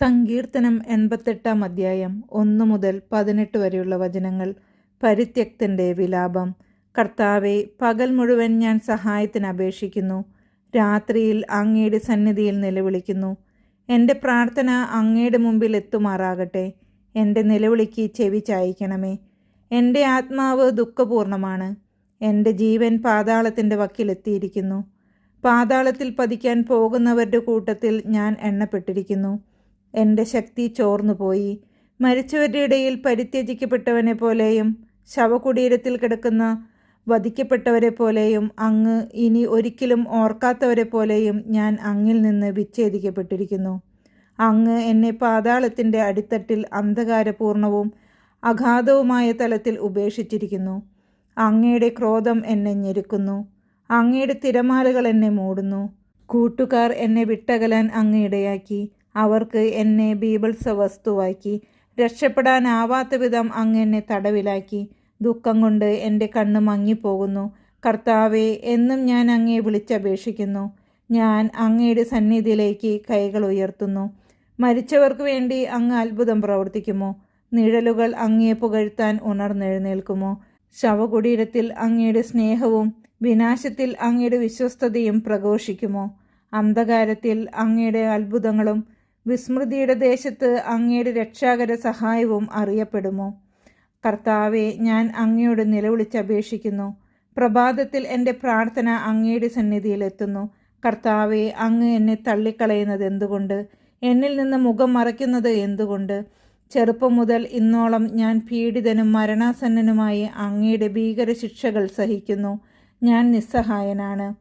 സങ്കീർത്തനം എൺപത്തെട്ടാം അധ്യായം ഒന്ന് മുതൽ പതിനെട്ട് വരെയുള്ള വചനങ്ങൾ. പരിത്യക്തന്റെ വിലാപം. കർത്താവെ പകൽ മുഴുവൻ ഞാൻ സഹായത്തിന് അപേക്ഷിക്കുന്നു. രാത്രിയിൽ അങ്ങയുടെ സന്നിധിയിൽ നിലവിളിക്കുന്നു. എന്റെ പ്രാർത്ഥന അങ്ങയുടെ മുമ്പിൽ എത്തുമാറാകട്ടെ. എന്റെ നിലവിളിക്ക് ചെവി ചായ്ക്കണമേ. എന്റെ ആത്മാവ് ദുഃഖപൂർണമാണ്. എന്റെ ജീവൻ പാതാളത്തിന്റെ വക്കിലെത്തിയിരിക്കുന്നു പാതാളത്തിൽ പതിക്കാൻ പോകുന്നവരുടെ കൂട്ടത്തിൽ ഞാൻ എണ്ണപ്പെട്ടിരിക്കുന്നു. എന്റെ ശക്തി ചോർന്നുപോയി മരിച്ചവരുടെ ഇടയിൽ പരിത്യജിക്കപ്പെട്ടവനെ പോലെയും ശവകുടീരത്തിൽ കിടക്കുന്ന വധിക്കപ്പെട്ടവരെ പോലെയും അങ്ങ് ഇനി ഒരിക്കലും ഓർക്കാത്തവരെ പോലെയും ഞാൻ അങ്ങിൽ നിന്ന് വിച്ഛേദിക്കപ്പെട്ടിരിക്കുന്നു. അങ്ങ് എന്നെ പാതാളത്തിന്റെ അടിത്തട്ടിൽ അന്ധകാരപൂർണവും അഗാധവുമായ തലത്തിൽ ഉപേക്ഷിച്ചിരിക്കുന്നു. അങ്ങയുടെ ക്രോധം എന്നെ ഞെരുക്കുന്നു. അങ്ങയുടെ തിരമാലകൾ എന്നെ മൂടുന്നു. കൂട്ടുകാർ എന്നെ വിട്ടകലാൻ അങ്ങ് ഇടയാക്കി. അവർക്ക് എന്നെ ബീബത്സ വസ്തുവാക്കി രക്ഷപ്പെടാനാവാത്ത വിധം അങ്ങ് എന്നെ തടവിലാക്കി. ദുഃഖം കൊണ്ട് എന്റെ കണ്ണ് മങ്ങിപ്പോകുന്നു. കർത്താവെ എന്നും ഞാൻ അങ്ങയെ വിളിച്ചപേക്ഷിക്കുന്നു. ഞാൻ അങ്ങയുടെ സന്നിധിയിലേക്ക് കൈകൾ ഉയർത്തുന്നു. മരിച്ചവർക്ക് വേണ്ടി അങ്ങ് അത്ഭുതം പ്രവർത്തിക്കുമോ? നിഴലുകൾ അങ്ങയെ പുകഴ്ത്താൻ ഉണർന്നെഴുന്നേൽക്കുമോ? ശവകുടീരത്തിൽ അങ്ങയുടെ സ്നേഹവും വിനാശത്തിൽ അങ്ങയുടെ വിശ്വസ്തതയും പ്രഘോഷിക്കുമോ? അന്ധകാരത്തിൽ അങ്ങയുടെ അത്ഭുതങ്ങളും വിസ്മൃതിയുടെ ദേശത്ത് അങ്ങയുടെ രക്ഷാകര സഹായവും അറിയപ്പെടുമോ? കർത്താവെ ഞാൻ അങ്ങയോട് നിലവിളിച്ചപേക്ഷിക്കുന്നു. പ്രഭാതത്തിൽ എന്റെ പ്രാർത്ഥന അങ്ങയുടെ സന്നിധിയിലെത്തുന്നു കർത്താവെ അങ്ങ് എന്നെ തള്ളിക്കളയുന്നത് എന്തുകൊണ്ട്? എന്നിൽ നിന്ന് മുഖം മറയ്ക്കുന്നത് എന്തുകൊണ്ട്? ചെറുപ്പം മുതൽ ഇന്നോളം ഞാൻ പീഡിതനും മരണാസന്നനുമായി അങ്ങയുടെ ഭീകര ശിക്ഷകൾ സഹിക്കുന്നു. ഞാൻ നിസ്സഹായനാണ്.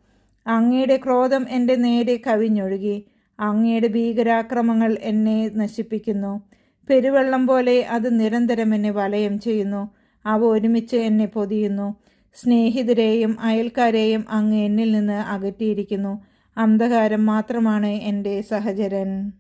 അങ്ങയുടെ ക്രോധം എന്റെ നേരെ കവിഞ്ഞൊഴുകി. അങ്ങയുടെ ഭീകരാക്രമങ്ങൾ എന്നെ നശിപ്പിക്കുന്നു. പെരുവെള്ളം പോലെ അത് നിരന്തരം എന്നെ വലയം ചെയ്യുന്നു. അവ ഒരുമിച്ച് എന്നെ പൊതിയുന്നു. സ്നേഹിതരെയും അയൽക്കാരെയും അങ്ങ് എന്നിൽ നിന്ന് അകറ്റിയിരിക്കുന്നു. അന്ധകാരം മാത്രമാണ് എന്റെ സഹചരൻ.